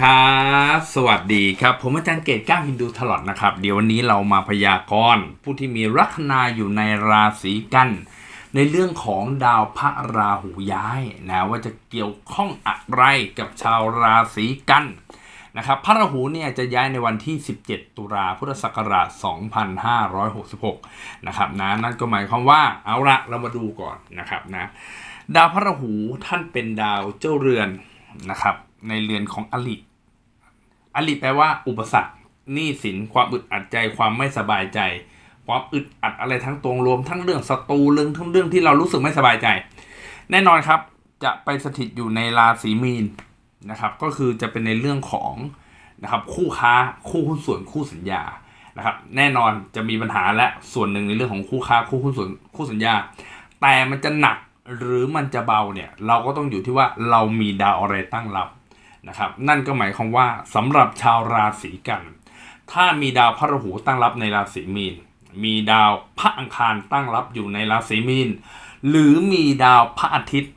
ครับสวัสดีครับ ผมอาจารย์เกตก้างฮินดูตลอดนะครับ เดี๋ยววันนี้เรามาพยากรณ์ผู้ที่มีลัคนาอยู่ในราศีกัน ในเรื่องของดาวพระราหูย้ายนะว่าจะเกี่ยวข้องอะไรกับชาวราศีกันนะครับพระราหูเนี่ยจะย้ายในวันที่ 17 ตุลาพุทธศักราช 2566 นะครับนะนั่นก็หมายความว่าเอาละเรามาดูก่อนนะครับนะดาวพระราหูท่านเป็นดาวเจ้าเรือนนะครับในเรือนของอลิ อลิแปลว่าอุปสรรคหนี้สินความอึดอัดใจความไม่สบายใจ ความอึดอัดอะไรทั้งตวงรวมทั้งเรื่องศัตรูเรื่องทั้งเรื่องที่เรารู้สึกไม่สบายใจ แน่นอนครับ จะไปสถิตอยู่ในราศีมีนนะครับก็คือจะเป็นในเรื่องของนะครับคู่ค้าคู่หุ้นส่วนคู่สัญญานะครับแน่นอนจะมีปัญหาและส่วนหนึ่งในเรื่องของคู่ค้าคู่หุ้นส่วนคู่สัญญา แต่มันจะหนักหรือมันจะเบาเนี่ยเราก็ต้องอยู่ที่ว่าเรามีดาวอะไรตั้งรับ นะครับนั่นก็หมายความว่าสำหรับชาวราศีกัน ถ้ามีดาวพระราหูตั้งรับในราศีมีน มีดาวพระอังคารตั้งรับอยู่ในราศีมีน หรือมีดาวพระอาทิตย์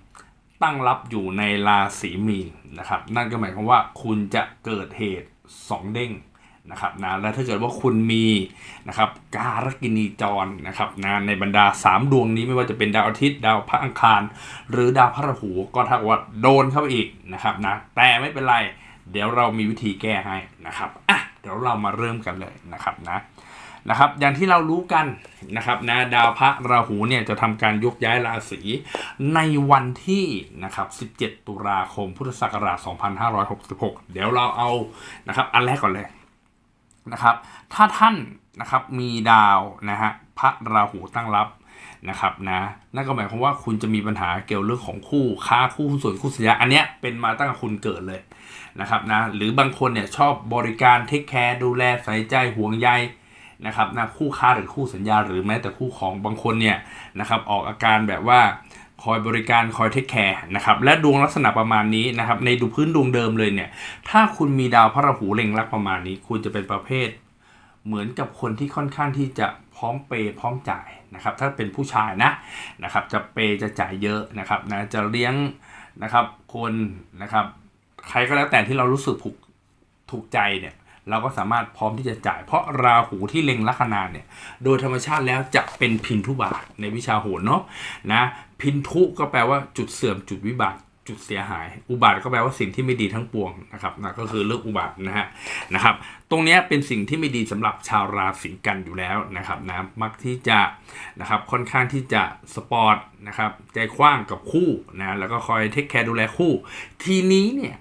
ตั้งรับอยู่ในราศีมีนนะครับนั่นก็หมายความว่าคุณจะเกิดเหตุสองเด้ง นะครับนะและถ้าเกิดว่าคุณมีนะครับการกินีจรนะครับนะในบรรดา 3 ดวงนี้ไม่ว่าจะเป็นดาวอาทิตย์ ดาวพระอังคาร หรือดาวพระราหูก็ถ้าว่าโดนเข้าไปอีกนะครับนะแต่ไม่เป็นไร เดี๋ยวเรามีวิธีแก้ให้นะครับอะเดี๋ยวเรามาเริ่มกันเลยนะครับนะนะครับอย่างที่เรารู้กันนะครับนะดาวพระราหูเนี่ยจะทำการยกย้ายราศีในวันที่นะครับ17 ตุลาคมพุทธศักราช 2566 เดี๋ยวเราเอานะครับอันแรกก่อนเลย นะครับ ถ้าท่านนะครับมีดาวนะฮะพระราหูตั้งรับนะครับนะนั่นก็หมายความว่าคุณจะมีปัญหาเกี่ยวเรื่องของคู่ค้าคู่หุ้นส่วนคู่สัญญาอันเนี้ยเป็นมาตั้งแต่คุณเกิดเลยนะครับนะหรือบางคนเนี่ยชอบบริการเทคแคร์ดูแลใส่ใจห่วงใยนะครับนะคู่ค้าหรือคู่สัญญา หรือแม้แต่คู่ของบางคนเนี่ยนะครับออกอาการแบบว่า คอยบริการคอยเทคแคร์นะครับและดวงลักษณะประมาณนี้นะครับในดูพื้นดวงเดิมเลยเนี่ยถ้าคุณมีดาวพระราหูเล็งลักประมาณนี้ คุณจะเป็นประเภท เหมือนกับคนที่ค่อนข้างที่จะพร้อมเปย์พร้อมจ่ายนะครับถ้าเป็นผู้ชายนะนะครับจะเปย์จะจ่ายเยอะนะครับนะจะเลี้ยงนะครับคนนะครับใครก็แล้วแต่ที่เรารู้สึกถูกถูกใจเนี่ยเราก็สามารถพร้อมที่จะจ่าย เพราะราหูที่เล็งลัคนาเนี่ย โดยธรรมชาติแล้วจะเป็นพินทุบาทในวิชาโหรเนาะนะ พินทุก็แปลว่าจุดเสื่อมจุดวิบัติจุดเสียหาย อุบัติก็แปลว่าสิ่งที่ไม่ดีทั้งปวงนะครับนะก็คือเรื่องอุบัตินะฮะนะครับ ตรงนี้เป็นสิ่งที่ไม่ดีสำหรับชาวราศีกันอยู่แล้วนะครับนะมักที่จะนะครับค่อนข้างที่จะสปอร์ตนะครับใจกว้างกับคู่นะแล้วก็คอยเทคแคร์ดูแลคู่ ทีนี้เนี่ย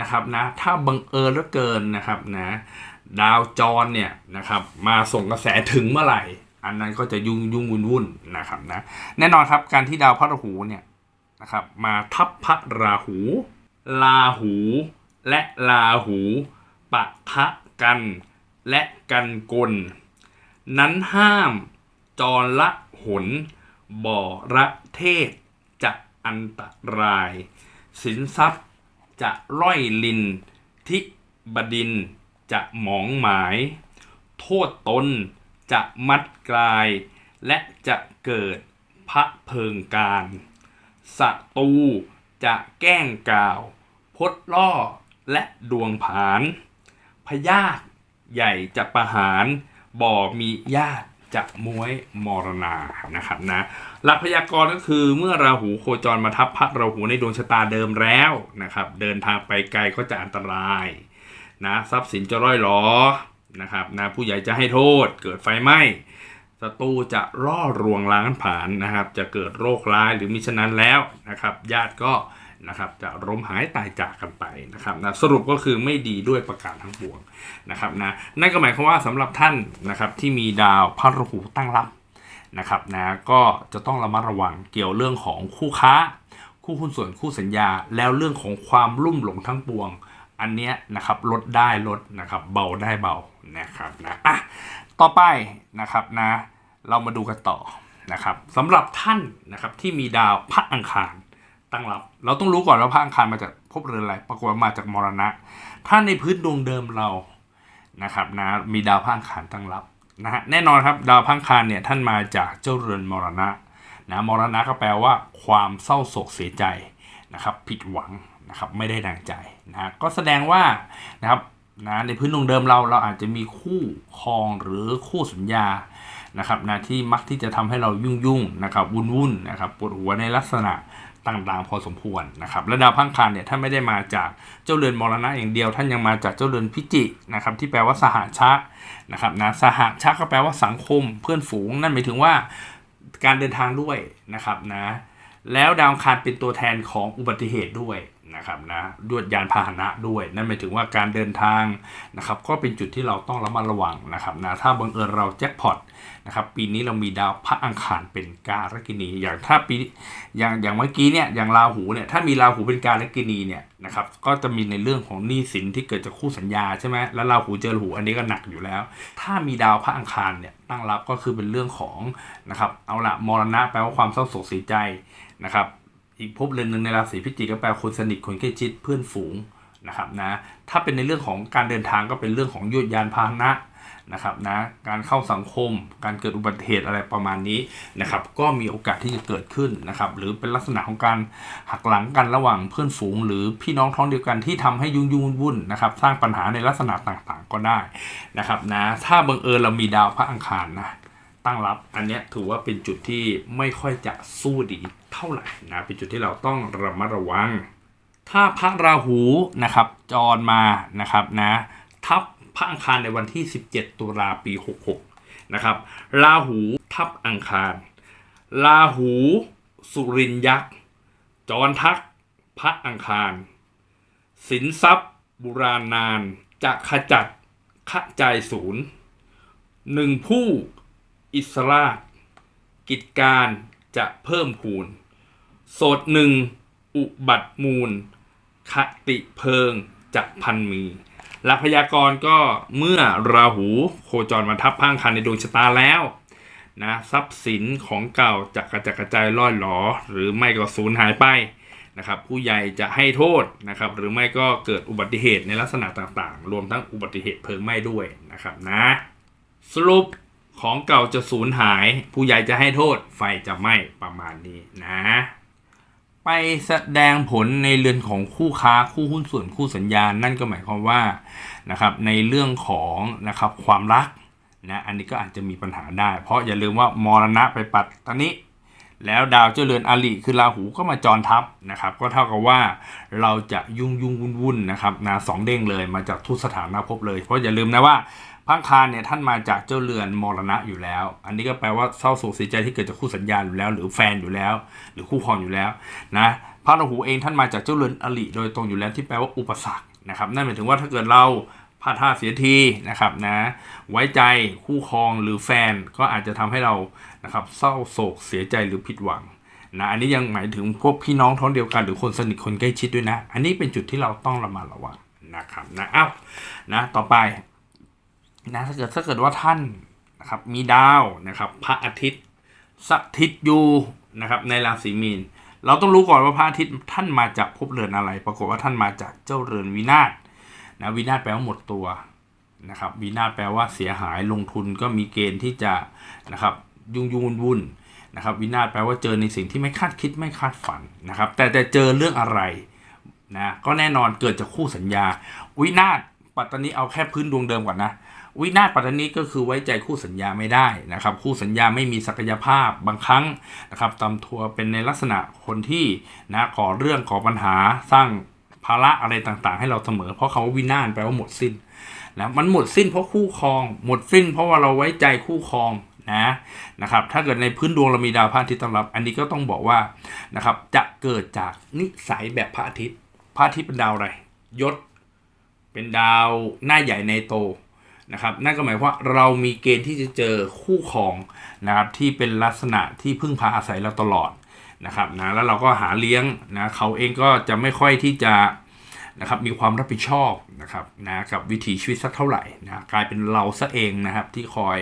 นะครับนะถ้าบังเอิญเหลือเกินนะครับนะดาวจรเนี่ยนะครับมาส่งกระแสถึงเมื่อไหร่ อันนั้นก็จะยุ่งยุ่งวุ่นวุ่นนะครับนะแน่นอนครับการที่ดาวพระราหูเนี่ยนะครับมาทับพระราหู ลาหู และลาหูปะทะกัน และกันกล นั้นห้ามจรละหน บ่อระเทศ จะอันตราย สินทรัพย์จะร่อยลิน ทิบดิน จะหมองหมาย โทษตน จะมัดกลาย และจะเกิดพระเพิงการศัตรูจะแกล้งกล่าว พดล่อและดวงผานพยาธใหญ่จะประหาร บ่อมีญาติจะม้วยมรณานะครับนะหลักพยากรณ์ก็คือเมื่อราหูโคจรมาทับพระราหูในดวงชะตาเดิมแล้วนะครับ เดินทางไปไกลก็จะอันตรายนะทรัพย์สินจะร่อยหรอ นะครับนะผู้ใหญ่จะให้โทษ เกิดไฟไหม้ศัตรูจะล่อรวงล้างผลาญนะครับ จะเกิดโรคร้ายหรือมิฉะนั้นแล้วนะครับ ญาติก็นะครับจะล้มหายตายจากกันไปนะครับนะสรุปก็คือไม่ดีด้วยประการทั้งปวงนะครับนะนั่นก็หมายความว่าสำหรับท่านนะครับที่มีดาวพระราหูตั้งรับนะครับนะก็จะต้องระมัดระวังเกี่ยวเรื่องของคู่ค้า คู่หุ้นส่วนคู่สัญญา แล้วเรื่องของความลุ่มหลงทั้งปวง อันเนี้ยนะครับลดได้ลดนะครับเบาได้เบานะครับนะอะต่อไปนะครับนะ เรามาดูกันต่อนะครับสำหรับท่านนะครับที่มีดาวพระอังคารตั้งรับ เราต้องรู้ก่อนว่าพระอังคารมาจากภพเรือนอะไรปรากฏมาจากมรณะ ถ้าในพื้นดวงเดิมเรานะครับนะมีดาวพระอังคารตั้งรับนะฮะแน่นอนครับดาวพระอังคารเนี่ยท่านมาจากเจ้าเรือนมรณะนะมรณะก็แปลว่าความเศร้าโศกเสียใจนะครับผิดหวัง นะครับไม่ได้ดังใจนะก็แสดงว่านะครับนะในพื้นดวงเดิมเราเราอาจจะมีคู่ครองหรือคู่สัญญานะครับนะที่มักที่จะทำให้เรายุ่งยุ่งนะครับวุ่นวุ่นนะครับปวดหัวในลักษณะต่างๆ พอสมควรนะครับและดาวพังคารเนี่ยท่านไม่ได้มาจากเจ้าเรือนมรณะอย่างเดียว ท่านยังมาจากเจ้าเรือนพิจินะครับที่แปลว่าสหชะนะครับนะสหชะก็แปลว่าสังคมเพื่อนฝูง นั่นหมายถึงว่าการเดินทางด้วยนะครับนะแล้วดาวคารเป็นตัวแทนของอุบัติเหตุด้วย นะครับนะด้วยยานพาหนะด้วยนั่นหมายถึงว่าการเดินทางนะครับก็เป็นจุดที่เราต้องระมัดระวังนะครับนะถ้าบังเอิญเราแจ็คพอตนะครับปีนี้เรามีดาวพระอังคารเป็นการกินีอย่างถ้าปีอย่างอย่างเมื่อกี้เนี่ยอย่างราหูเนี่ยถ้ามีราหูเป็นการกินีเนี่ยนะครับก็จะมีในเรื่องของหนี้สินที่เกิดจากคู่สัญญาใช่ไหมแล้วราหูเจอราหูอันนี้ก็หนักอยู่แล้ว ถ้ามีดาวพระอังคารเนี่ยตั้งรับก็คือเป็นเรื่องของนะครับเอาละมรณะแปลว่าความเศร้าโศกเสียใจนะครับ อีกภพเรือนหนึ่งในราศีพิจิกก็แปลคนสนิทคนใกล้ชิดเพื่อนฝูงนะครับนะถ้าเป็นในเรื่องของการเดินทางก็เป็นเรื่องของยุทธยานพาหนะนะครับนะการเข้าสังคม การเกิดอุบัติเหตุอะไรประมาณนี้นะครับก็มีโอกาสที่จะเกิดขึ้นนะครับหรือเป็นลักษณะของการหักหลังกันระหว่างเพื่อนฝูง หรือพี่น้องท้องเดียวกันที่ทำให้ยุ่งยุ่งวุ่นนะครับสร้างปัญหาในลักษณะต่างๆก็ได้นะครับนะถ้าบังเอิญเรามีดาวพระอังคารนะตั้งรับอันนี้ถือว่าเป็นจุดที่ไม่ค่อยจะสู้ดี เท่าไหร่นะเป็นจุดที่เราต้องระมัดระวัง ถ้าพระราหูนะครับจรมานะครับนะทับพระอังคารในวันที่ 17 ตุลาปี 66 นะครับ ราหูทับอังคาร ราหูสุรินยักษ์จรทักพระอังคารสินทรัพย์ บุราณนานจะขจัดขจายศูนย์หนึ่งผู้อิสราชกิจการจะเพิ่มพูน โสดหนึ่งอุบัติมูล คติเพิงจะพันมีหลักพยากรณ์ก็เมื่อราหูโคจรมาทับพังคันในดวงชะตาแล้วนะทรัพย์สินของเก่าจะกระจัดกระจายล่อยหลอ หรือไม่ก็สูญหายไปนะครับ ผู้ใหญ่จะให้โทษนะครับ หรือไม่ก็เกิดอุบัติเหตุในลักษณะต่างๆ รวมทั้งอุบัติเหตุเพลิงไหม้ด้วยนะครับนะสรุปของเก่าจะสูญหาย ผู้ใหญ่จะให้โทษไฟจะไหม้ประมาณนี้นะ ไปแสดงผลในเรือนของคู่ค้าคู่หุ้นส่วนคู่สัญญา นั่นก็หมายความว่านะครับในเรื่องของนะครับความรักนะอันนี้ก็อาจจะมีปัญหาได้ เพราะอย่าลืมว่ามรณะไปปัดตอนนี้แล้วดาวเจ้าเรือนอลีคือราหูก็มาจรทับนะครับ ก็เท่ากับว่าเราจะยุ่งยุ่งวุ่นวุ่นนะครับนะสองเด้งเลยมาจากทุกสถานะภพเลย เพราะอย่าลืมนะว่า พังคารเนี่ยท่านมาจากเจ้าเรือนมรณะอยู่แล้ว อันนี้ก็แปลว่าเศร้าโศกเสียใจที่เกิดจากคู่สัญญาอยู่แล้ว หรือแฟนอยู่แล้ว หรือคู่ครองอยู่แล้วนะพระราหูเองท่านมาจากเจ้าเรือนอลิโดยตรงอยู่แล้วที่แปลว่าอุปสรรคนะครับนั่นหมายถึงว่าถ้าเกิดเราพลาดท่าเสียทีนะครับนะไว้ใจคู่ครองหรือแฟนก็อาจจะทำให้เรานะครับเศร้าโศกเสียใจหรือผิดหวังนะอันนี้ยังหมายถึงพวกพี่น้องท้องเดียวกันหรือคนสนิทคนใกล้ชิดด้วยนะ อันนี้เป็นจุดที่เราต้องระมัดระวังนะครับนะอ้าวนะต่อไป นะถ้าเกิดถ้าเกิดว่าท่านนะครับมีดาวนะครับพระอาทิตย์สถิตอยู่นะครับในราศีมีน เราต้องรู้ก่อนว่าพระอาทิตย์ท่านมาจากภพเรือนอะไร ปรากฏว่าท่านมาจากเจ้าเรือนวินาศนะวินาศแปลว่าหมดตัวนะครับวินาศแปลว่าเสียหายลงทุนก็มีเกณฑ์ที่จะนะครับยุ่งยุ่งวุ่นวุ่นนะครับวินาศแปลว่าเจอในสิ่งที่ไม่คาดคิดไม่คาดฝันนะครับ แต่แต่เจอเรื่องอะไรนะก็แน่นอนเกิดจากคู่สัญญา วินาศปัตตานีเอาแค่พื้นดวงเดิมก่อนนะ วินาศปัตตานีก็คือไว้ใจคู่สัญญาไม่ได้นะครับ คู่สัญญาไม่มีศักยภาพบางครั้งนะครับตำทัวเป็นในลักษณะคนที่นะก่อเรื่องก่อปัญหาสร้างภาระอะไรต่างๆ ให้เราเสมอ เพราะเขาว่าวินาศแปลว่าหมดสิ้นนะมันหมดสิ้นเพราะคู่ครอง หมดสิ้นเพราะว่าเราไว้ใจคู่ครองนะนะครับถ้าเกิดในพื้นดวงเรามีดาวพระอาทิตย์ต้อนรับ อันนี้ก็ต้องบอกว่านะครับจะเกิดจากนิสัยแบบพระอาทิตย์พระอาทิตย์เป็นดาวอะไรยศ เป็นดาวหน้าใหญ่ในโต นะครับนั่นก็หมายความว่าเรามีเกณฑ์ที่จะเจอคู่ครองนะครับที่เป็นลักษณะที่พึ่งพาอาศัยเราตลอดนะครับนะแล้วเราก็หาเลี้ยงนะเขาเองก็จะไม่ค่อยที่จะนะครับมีความรับผิดชอบนะครับนะกับวิถีชีวิตสักเท่าไหร่นะกลายเป็นเราซะเองนะครับที่คอย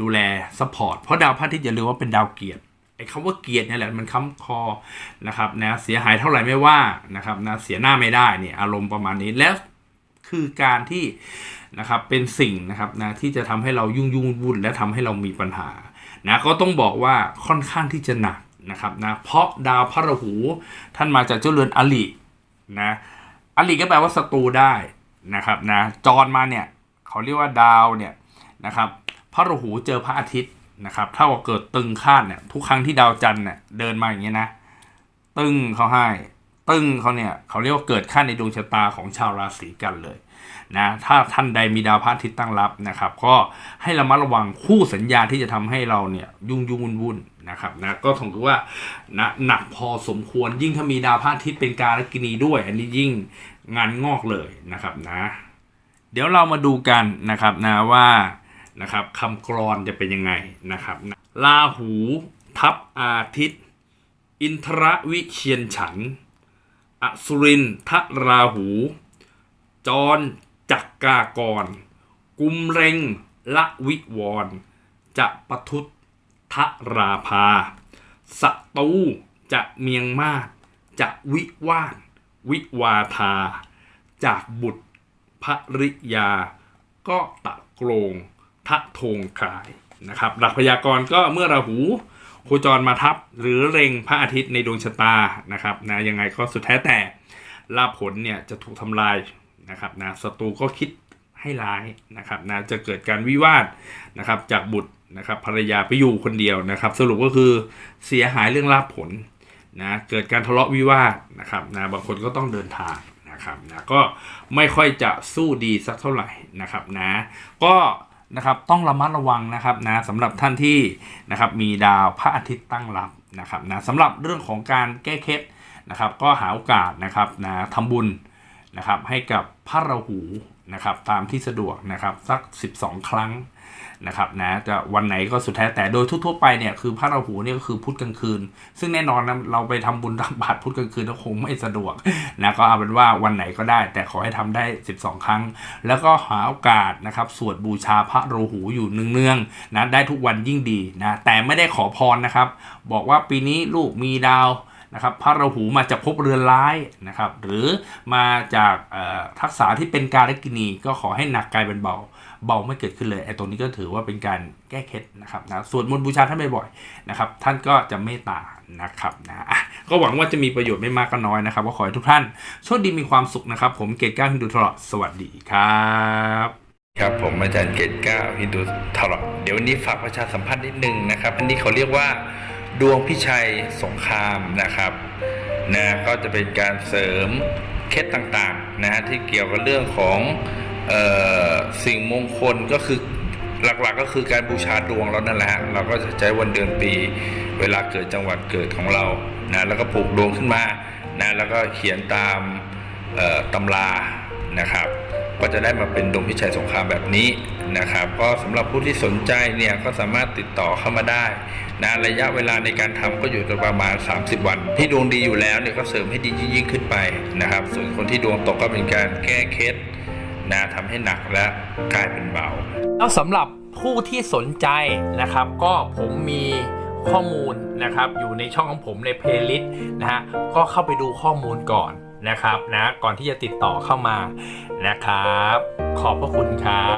ดูแลซัพพอร์ตเพราะดาวพระอาทิตย์อย่าลืมว่าเป็นดาวเกียรติไอ้คำว่าเกียรติเนี่ยแหละมันค้ำคอนะครับนะเสียหายเท่าไหร่ไม่ว่านะครับนะเสียหน้าไม่ได้เนี่ยอารมณ์ประมาณนี้แล้วคือการที่ นะครับเป็นสิ่งนะครับนะที่จะทำให้เรายุ่งยุ่งวุ่นและทำให้เรามีปัญหานะก็ต้องบอกว่าค่อนข้างที่จะหนักนะครับนะเพราะดาวพระราหู ท่านมาจากเจ้าเรือนอลินะอลิก็แปลว่าศัตรูได้นะครับนะจรมาเนี่ยเขาเรียกว่าดาวเนี่ยนะครับพระราหูเจอพระอาทิตย์นะครับถ้าว่าเกิดตึงคาดเนี่ยทุกครั้งที่ดาวจันทร์เนี่ยเดินมาอย่างเงี้ยนะตึงเขาให้ตึงเขาเนี่ยเขาเรียกว่าเกิดขั้นในดวงชะตาของชาวราศีกันเลย นะถ้าท่านใดมีดาวพระอาทิตย์ตั้งรับนะครับ ก็ให้ระมัดระวังคู่สัญญาที่จะทำให้เราเนี่ยยุ่งยุ่งวุ่นวุ่นนะครับนะก็ถือว่านะหนักพอสมควรยิ่งถ้ามีดาวพระอาทิตย์เป็นการกินีด้วย อันนี้ยิ่งงานงอกเลยนะครับนะ เดี๋ยวเรามาดูกันนะครับนะว่านะครับคำกรอนจะเป็นยังไงนะครับนะลาหูทับอาทิตย์ อินทรวิเชียนฉันอสุรินทราหู จรจักกากร กุมเรงละวิวร จะปทุตทราภาสตูจะเมียงมาศจะวิวาทวิวาทา จากบุตรภริยา ก็ตะโกรงทะโทงคายนะครับ หลักพยากรณ์ก็เมื่อราหูโคจรมาทับหรือเล็งพระอาทิตย์ในดวงชะตานะครับนะยังไงก็สุดแท้แต่ลาภผลเนี่ยจะถูกทำลาย นะครับนะศัตรูก็คิดให้ร้ายนะครับนะจะเกิดการวิวาทนะครับจากบุตรนะครับภรรยาไปอยู่คนเดียวนะครับ สรุปก็คือเสียหายเรื่องลาภผลนะเกิดการทะเลาะวิวาทนะครับนะบางคนก็ต้องเดินทางนะครับนะก็ไม่ค่อยจะสู้ดีสักเท่าไหร่นะครับนะก็นะครับต้องระมัดระวังนะครับนะสำหรับท่านที่นะครับมีดาวพระอาทิตย์ตั้งรับนะครับนะสำหรับเรื่องของการแก้เคล็ดนะครับ ก็หาโอกาสนะครับนะทำบุญ นะครับให้กับพระราหูนะครับตามที่สะดวกนะครับสัก 12 ครั้งนะครับนะจะวันไหนก็สุดแท้แต่โดยทั่วๆไปเนี่ยคือพระราหูเนี่ยก็คือพุธกลางคืน ซึ่งแน่นอนนะเราไปทำบุญตักบาตรพุธกลางคืนก็คงไม่สะดวกนะก็เอาเป็นว่าวันไหนก็ได้ แต่ขอให้ทำได้ 12 ครั้ง แล้วก็หาโอกาสนะครับสวดบูชาพระราหูอยู่เนืองๆนะได้ทุกวันยิ่งดีนะแต่ไม่ได้ขอพรนะครับ บอกว่าปีนี้ลูกมีดาว นะครับพระราหูมาจากภพเรือนร้ายนะครับ หรือมาจากทักษะที่เป็นการกินีก็ขอให้หนักกลายเป็นเบา เบาไม่เกิดขึ้นเลยไอ้ตรงนี้ก็ถือว่าเป็นการแก้เคล็ดนะครับนะสวดมนต์บูชาท่านบ่อยๆนะครับ ท่านก็จะเมตตานะครับนะก็หวังว่าจะมีประโยชน์ไม่มากก็น้อยนะครับก็ขอให้ทุกท่านโชคดีมีความสุขนะครับ ผมเกตก้าฮินดูทรอสวัสดีครับครับผมอาจารย์เกตก้าฮินดูทรอดเดี๋ยววันนี้ฝากประชาสัมพันธ์นิดนึงนะครับ อันนี้เขาเรียกว่า ดวงพิชัยสงครามนะครับนะก็จะเป็นการเสริมเคล็ดต่างๆนะฮะที่เกี่ยวกับเรื่องของออสิ่งมงคลก็คือหลักๆก็คือการบูชาดวงเรานั่นแหละฮะเราก็จะใช้วันเดือนปี เวลาเกิดจังหวัดเกิดของเรานะแล้วก็ปลูกดวงขึ้นมานะแล้วก็เขียนตามตำรานะครับ ก็จะได้มาเป็นดวงพิชัยสงครามแบบนี้นะครับ ก็สำหรับผู้ที่สนใจเนี่ยก็สามารถติดต่อเข้ามาได้ นะระยะเวลาในการทำก็อยู่ประมาณ 30 วัน ที่ดวงดีอยู่แล้วเนี่ยก็เสริมให้ดียิ่งขึ้นไปนะครับ ส่วนคนที่ดวงตกก็เป็นการแก้เคล็ดนะทำให้หนักและกลายเป็นเบาแล้วสำหรับผู้ที่สนใจนะครับ ก็ผมมีข้อมูลนะครับ อยู่ในช่องของผมในเพลย์ลิสต์นะฮะก็เข้าไปดูข้อมูลก่อนนะครับนะก่อนที่จะติดต่อเข้ามานะครับ ขอบพระคุณครับ